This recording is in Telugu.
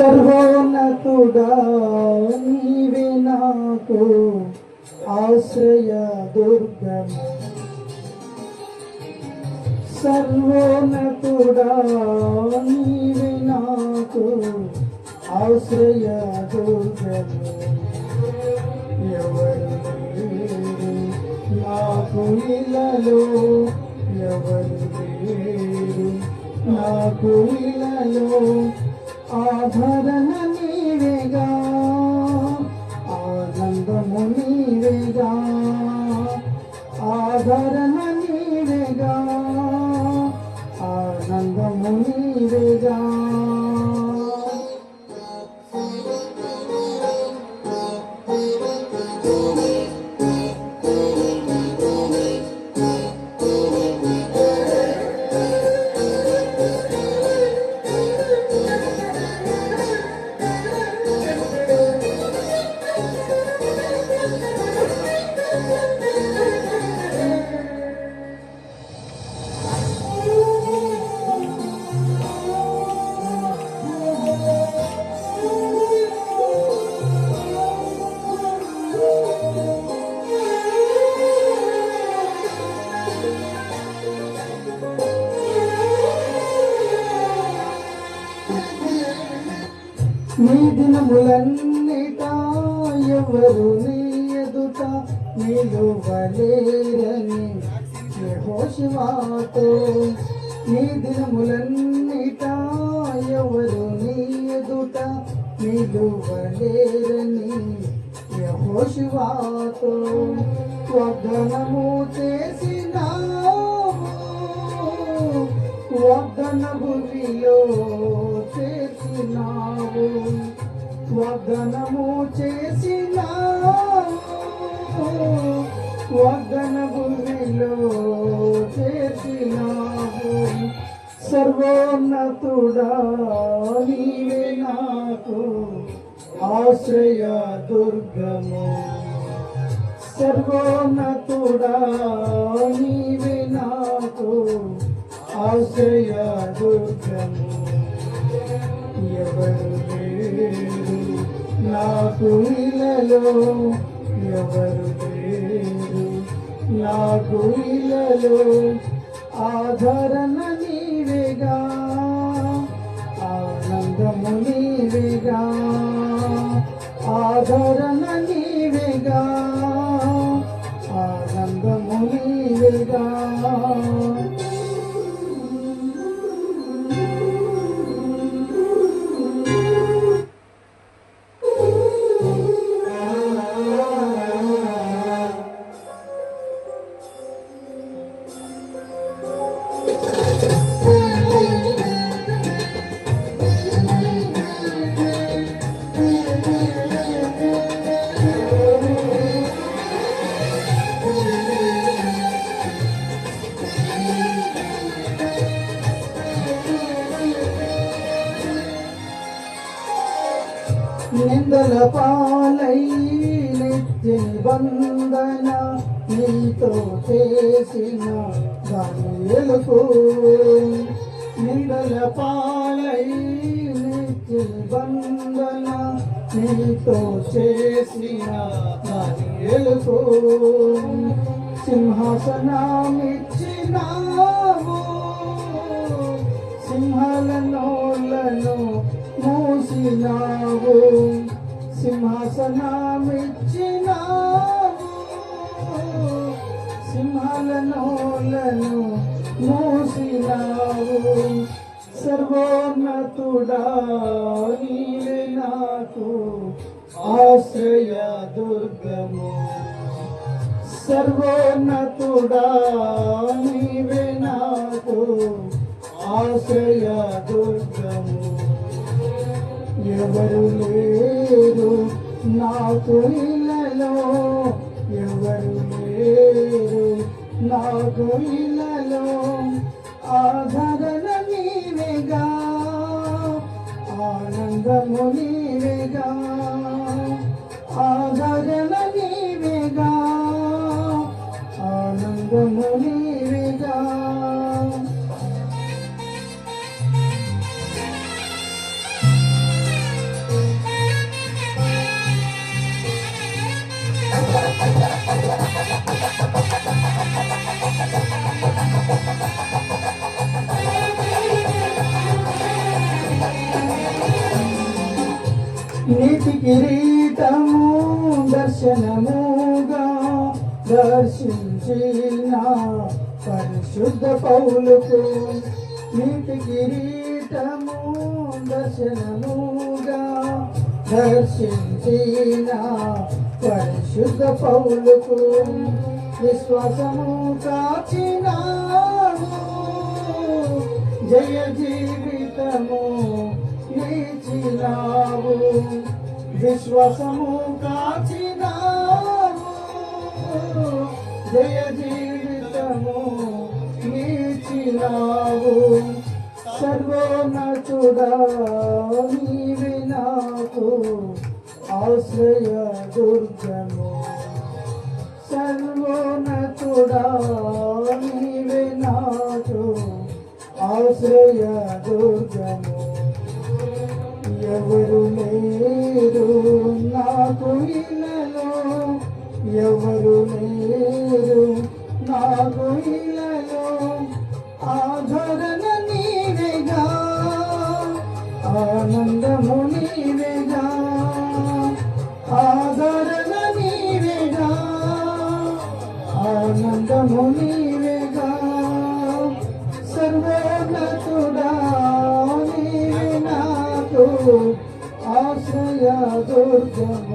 సర్వోన్నతుడా నీవే నాకు ఆశ్రయ దుర్గం. సర్వోన్నతుడా నీవే నాకు ఆశ్రయ దుర్గం. ఎవరు నాకు ఇలలో ఎవరు నాకు ఇలలో 사랑한 이래가 아 난도 못 이래가 నీ దినములన్నిట ఎవరు నీ ఎదుట నిలువలేరని యహోశివాతో నీ దినములన్నిట ఎవరు నీ ఎదుట నిలువలేరని యహోశివాతో వదనము చేసినావు. వాగ్దాన భూమిలో చేసినావు వాగ్దానము చేసినావు వాగ్దాన భూమిలో చేసినావు. సర్వోన్నతుడా నీవే నాకు ఆశ్రయ దుర్గము. సర్వోన్నతుడా నీవే నాకు ఆశ్రయ దుర్గము. ఎవరు లేరు? నాకు ఇలలో ఎవరు లేరు? నాకు ఇలలో ఆదరణ నీవేగా ఆనందము నీవేగా ఆదరణ పాలై నిత్య నిబంధన నీతో చేసిన దాని ఎలుకు నిందల పాలై నిత్య నిబంధన నీతో చేసిన దాని ఎలుకు సింహాసనమిచ్చినావు సింహాల నోళ్ళను మూసినావు. సింహాసనమిచ్చినావు. సింహాల నోళ్ళను మూసినావు. సర్వోన్నతుడా నీవే నాకు ఆశ్రయ దుర్గము. సర్వోన్నతుడా నీవే నాకు ఆశ్రయ దుర్గము. ఎవరు లేరు నాకు ఇలలో ఎవరు లేరు నాకు ఇలలో ఆదరణ నీవేగా ఆనందము నీవేగా ఆదరణ నీవేగా ఆనందము నీవేగా. దర్శనముగా దర్శించిన పరిశుద్ధ పౌలుకు నీటి కిరీటము దర్శనముగా దర్శించిన పరిశుద్ధ పౌలుకు విశ్వాసము కాచినాడు జయ జీవితము నీచినావు. విశ్వసము కాచినావు జయ జీవితము నీచినావు. సర్వోన్నతుడా నీవి నాకు ఆశ్రయ దుర్గము. సర్వోన్నతుడా నీవే నాకు ఆశ్రయ దుర్గము. ఎవరు లేరు నాకు ఇలలో ఎవరు లేరు నాకు ఇలలో ఆదరణ నీవేగా ఆనందము నీవేగా ఆదరణ నీవేగా ఆనందము నీవే Oh, God.